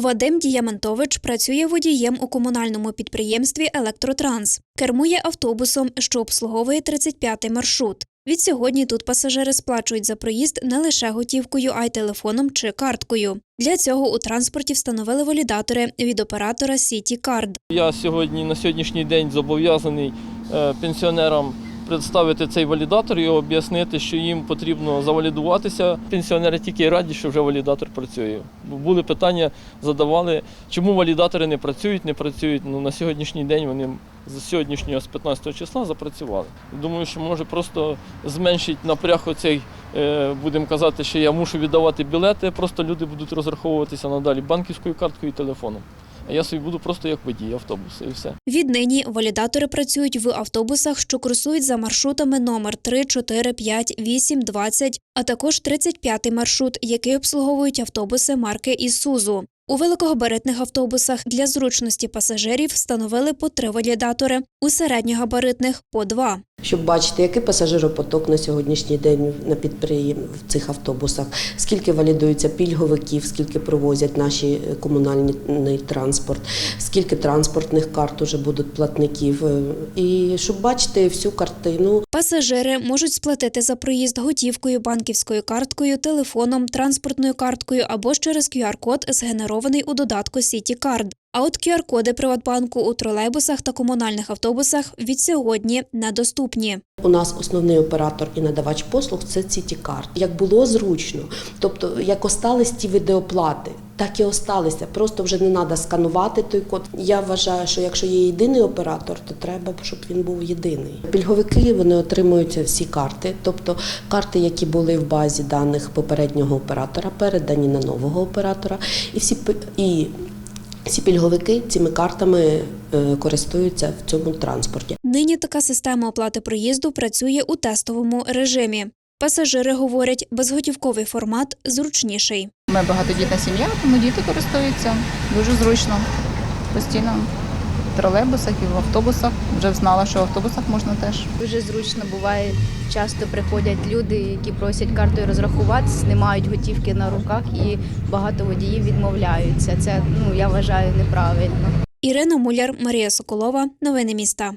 Вадим Діямантович працює водієм у комунальному підприємстві Електротранс. Кермує автобусом, що обслуговує 35-й маршрут. Відсьогодні тут пасажири сплачують за проїзд не лише готівкою, а й телефоном чи карткою. Для цього у транспорті встановили валідатори від оператора City Card. Я сьогодні на сьогоднішній день зобов'язаний е, пенсіонерам представити цей валідатор і об'яснити, що їм потрібно завалідуватися. Пенсіонери тільки раді, що вже валідатор працює. Були питання, задавали, чому валідатори не працюють, не працюють. Ну на сьогоднішній день вони з сьогоднішнього з 15 числа запрацювали. Думаю, що може просто зменшить напряг оцей, е, будемо казати, що я мушу віддавати білети. Просто люди будуть розраховуватися надалі банківською карткою і телефоном. А я собі буду просто як водій автобуса і все. Віднині валідатори працюють в автобусах, що курсують за маршрутами номер 3, 4, 5, 8, 20, а також 35-й маршрут, який обслуговують автобуси марки Ісузу. У великогабаритних автобусах для зручності пасажирів встановили по три валідатори, у середньогабаритних по два. Щоб бачити, який пасажиропоток на сьогоднішній день на підприєм в цих автобусах, скільки валідується пільговиків, скільки провозять наші е, комунальний транспорт, скільки транспортних карт уже будуть платників, е, і щоб бачити всю картину. Пасажири можуть сплатити за проїзд готівкою, банківською карткою, телефоном, транспортною карткою або ж через QR-код, згенерований у додатку City Card. А от QR-коди Приватбанку у тролейбусах та комунальних автобусах від сьогодні недоступні. У нас основний оператор і надавач послуг це Цітікарт. Як було зручно, тобто як остались ті відеоплати, так і осталися. Просто вже не треба сканувати той код. Я вважаю, що якщо є єдиний оператор, то треба, щоб він був єдиний. Пільговики вони отримують всі карти, тобто карти, які були в базі даних попереднього оператора, передані на нового оператора, і всі і всі пільговики цими картами е, користуються в цьому транспорті. Нині така система оплати проїзду працює у тестовому режимі. Пасажири говорять, безготівковий формат зручніший. Ми багатодітна сім'я, тому діти користуються дуже зручно. Постійно в тролейбусах і в автобусах. Вже знала, що в автобусах можна теж. Дуже зручно буває. Часто приходять люди, які просять картою розрахуватися, не мають готівки на руках, і багато водіїв відмовляються. Це ну я вважаю неправильно. Ірина Муляр, Марія Соколова. Новини міста.